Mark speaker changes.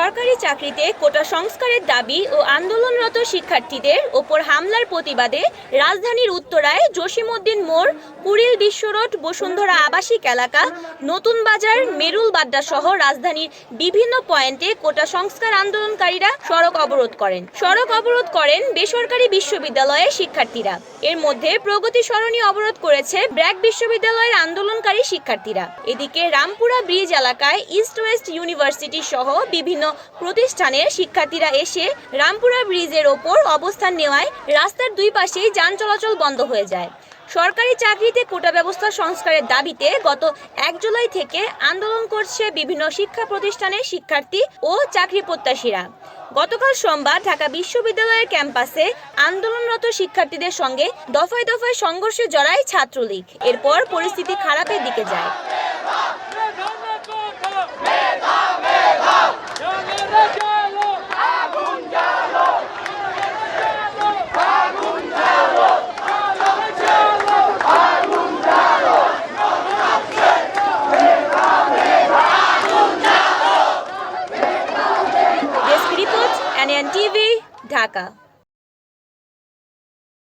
Speaker 1: সরকারি চাকরিতে কোটা সংস্কারের দাবি ও আন্দোলনরত শিক্ষার্থীদের ওপর হামলার প্রতিবাদে রাজধানীর উত্তরায় জসিমউদ্দিন মোড় কুড়িল বিশ্বরোড বসুন্ধরা আবাসিক এলাকা নতুন বাজার মেরুল বাড্ডা সহ রাজধানীর বিভিন্ন পয়েন্টে কোটা সংস্কার আন্দোলনকারীরা সড়ক অবরোধ করেন সড়ক অবরোধ করেন বেসরকারি বিশ্ববিদ্যালয়ের শিক্ষার্থীরা এর মধ্যে প্রগতি সরণী অবরোধ করেছে ব্র্যাক বিশ্ববিদ্যালয়ের আন্দোলনকারী শিক্ষার্থীরা এদিকে রামপুরা ব্রিজ এলাকায় ইস্ট ওয়েস্ট ইউনিভার্সিটি সহ বিভিন্ন প্রতিষ্ঠানের শিক্ষার্থীরা এসে রামপুরা ব্রিজের ওপর অবস্থান নেওয়ায় রাস্তার দুই পাশেই যান চলাচল বন্ধ হয়ে যায় সরকারি চাকরিতে কোটা ব্যবস্থা সংস্কারের দাবিতে গত এক জুলাই থেকে আন্দোলন করছে বিভিন্ন শিক্ষা প্রতিষ্ঠানের শিক্ষার্থী ও চাকরি প্রত্যাশীরা গতকাল সোমবার ঢাকা বিশ্ববিদ্যালয়ের ক্যাম্পাসে আন্দোলনরত শিক্ষার্থীদের সঙ্গে দফায় দফায় সংঘর্ষে জড়ায় ছাত্রলীগ এরপর পরিস্থিতি খারাপের দিকে যায় TV Dhaka.